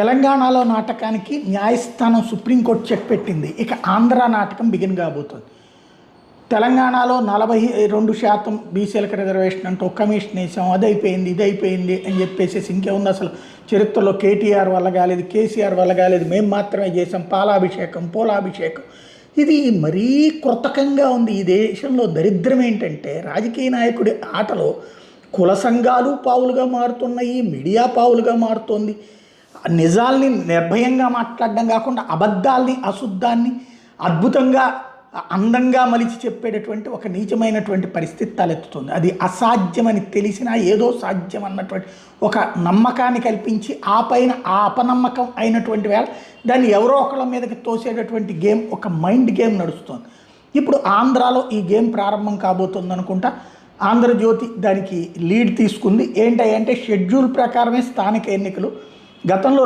తెలంగాణలో నాటకానికి న్యాయస్థానం సుప్రీంకోర్టు చెక్ పెట్టింది. ఇక ఆంధ్ర నాటకం బిగిన్ కాబోతుంది. తెలంగాణలో నలభై రెండు శాతం బీసీలకు రిజర్వేషన్ అంటూ ఒక కమిషన్ వేసాం అది అయిపోయింది ఇది అయిపోయింది అని చెప్పేసి ఇంకేముంది అసలు. చరిత్రలో కేటీఆర్ వల్ల కాలేదు కేసీఆర్ వల్ల కాలేదు మేము మాత్రమే చేసాం పాలాభిషేకం పోలాభిషేకం. ఇది మరీ కృతకంగా ఉంది. ఈ దేశంలో దరిద్రం ఏంటంటే రాజకీయ నాయకుడి ఆటలో కుల సంఘాలు పావులుగా మారుతున్నాయి మీడియా పావులుగా మారుతోంది. నిజాల్ని నిర్భయంగా మాట్లాడడం కాకుండా అబద్ధాల్ని అశుద్ధాన్ని అద్భుతంగా అందంగా మలిచి చెప్పేటటువంటి ఒక నీచమైనటువంటి పరిస్థితి తలెత్తుతుంది. అది అసాధ్యమని తెలిసినా ఏదో సాధ్యం అన్నటువంటి ఒక నమ్మకాన్ని కల్పించి ఆ పైన ఆ అపనమ్మకం అయినటువంటి వేళ దాన్ని ఎవరో ఒకళ్ళ మీదకి తోసేటటువంటి గేమ్ ఒక మైండ్ గేమ్ నడుస్తుంది. ఇప్పుడు ఆంధ్రాలో ఈ గేమ్ ప్రారంభం కాబోతుంది అనుకుంటా. ఆంధ్రజ్యోతి దానికి లీడ్ తీసుకుంది. ఏంటంటే షెడ్యూల్ ప్రకారమే స్థానిక ఎన్నికలు. గతంలో